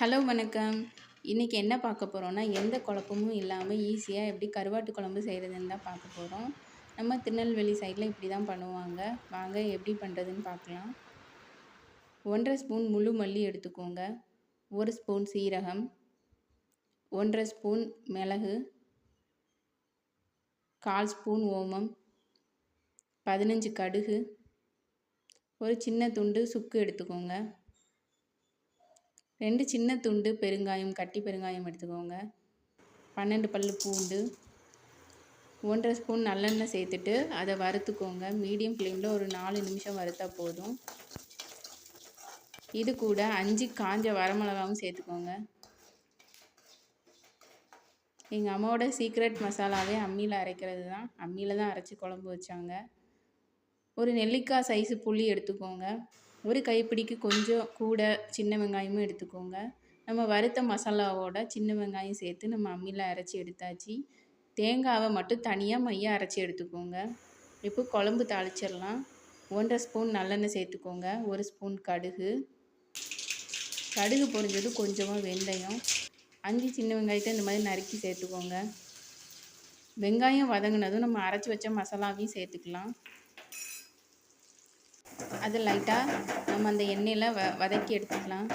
Hello வணக்கம். இன்றைக்கி என்ன பார்க்க போகிறோன்னா எந்த குழப்பமும் இல்லாமல் ஈஸியாக எப்படி கருவாட்டு குழம்பு செய்கிறதுன்னு தான் பார்க்க போகிறோம் நம்ம திருநெல்வேலி சைடில் இப்படி தான் பண்ணுவாங்க. வாங்க எப்படி பண்ணுறதுன்னு பார்க்கலாம். ஒன்றரை ஸ்பூன் முழு மல்லி எடுத்துக்கோங்க. ஒரு ஸ்பூன் சீரகம். ஒன்றரை ஸ்பூன் மிளகு. கால் ஸ்பூன் ஓமம். பதினஞ்சு கடுகு. ஒரு சின்ன துண்டு சுக்கு எடுத்துக்கோங்க. ரெண்டு சின்ன துண்டு பெருங்காயம் கட்டி பெருங்காயம் எடுத்துக்கோங்க. பன்னெண்டு பல் பூண்டு ஒன்றரை ஸ்பூன் நல்லெண்ணெய் சேர்த்துட்டு அதை வறுத்துக்கோங்க. மீடியம் ஃப்ளேமில் ஒரு நாலு நிமிஷம் வறுத்தா போதும். இது கூட அஞ்சு காஞ்ச வரமிளகாவும் சேர்த்துக்கோங்க. எங்கள் அம்மாவோட சீக்ரெட் மசாலாவே அம்மியில் அரைக்கிறது தான். அம்மியில் தான் அரைச்சி குழம்பு வச்சாங்க. ஒரு நெல்லிக்காய் சைஸு புளி எடுத்துக்கோங்க. ஒரு கைப்பிடிக்கு கொஞ்சம் கூட சின்ன வெங்காயமும் எடுத்துக்கோங்க. நம்ம வறுத்த மசாலாவோட சின்ன வெங்காயம் சேர்த்து நம்ம அம்மியில் அரைச்சி எடுத்தாச்சு. தேங்காவை மட்டும் தனியாக மையாக அரைச்சி எடுத்துக்கோங்க. இப்போ குழம்பு தாளிச்சிடலாம். ஒன்றரை ஸ்பூன் நல்லெண்ணெய் சேர்த்துக்கோங்க. ஒரு ஸ்பூன் கடுகு. கடுகு பொரிஞ்சது கொஞ்சமாக வெந்தயம். அஞ்சு சின்ன வெங்காயத்தை இந்த மாதிரி நறுக்கி சேர்த்துக்கோங்க. வெங்காயம் வதங்கினதும் நம்ம அரைச்சி வச்ச மசாலாவையும் சேர்த்துக்கலாம். அது லைட்டாக நம்ம அந்த எண்ணெயில் வ வதக்கி எடுத்துக்கலாம்.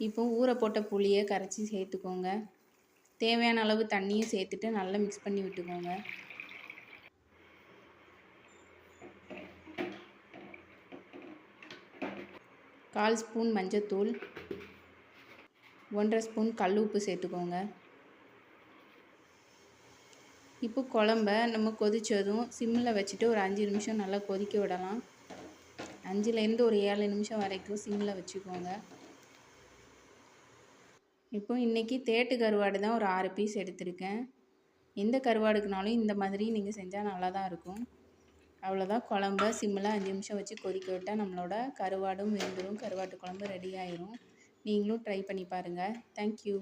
இப்போ ஊற போட்ட புளியை கரைச்சி சேர்த்துக்கோங்க. தேவையான அளவு தண்ணியும் சேர்த்துட்டு நல்லா மிக்ஸ் பண்ணி விட்டுக்கோங்க. கால் ஸ்பூன் மஞ்சத்தூள் ஒன்றரை ஸ்பூன் கல் உப்பு சேர்த்துக்கோங்க. இப்போ குழம்ப நம்ம கொதித்ததும் சிம்மில் வச்சுட்டு ஒரு அஞ்சு நிமிஷம் நல்லா கொதிக்க விடலாம். அஞ்சுலேருந்து ஒரு ஏழு நிமிஷம் வரைக்கும் சிம்மில் வச்சுக்கோங்க. இப்போ இன்றைக்கி தேட்டு கருவாடு தான் ஒரு ஆறு பீஸ் எடுத்திருக்கேன். எந்த கருவாடுக்குனாலும் இந்த மாதிரி நீங்கள் செஞ்சால் நல்லா தான் இருக்கும். அவ்வளோதான் குழம்ப சிம்மில் அஞ்சு நிமிஷம் வச்சு கொதிக்க விட்டால் நம்மளோட கருவாடும் வெந்துடும் கருவாட்டு குழம்பு ரெடி ஆயிரும். நீங்களும் ட்ரை பண்ணி பாருங்கள் தேங்க்யூ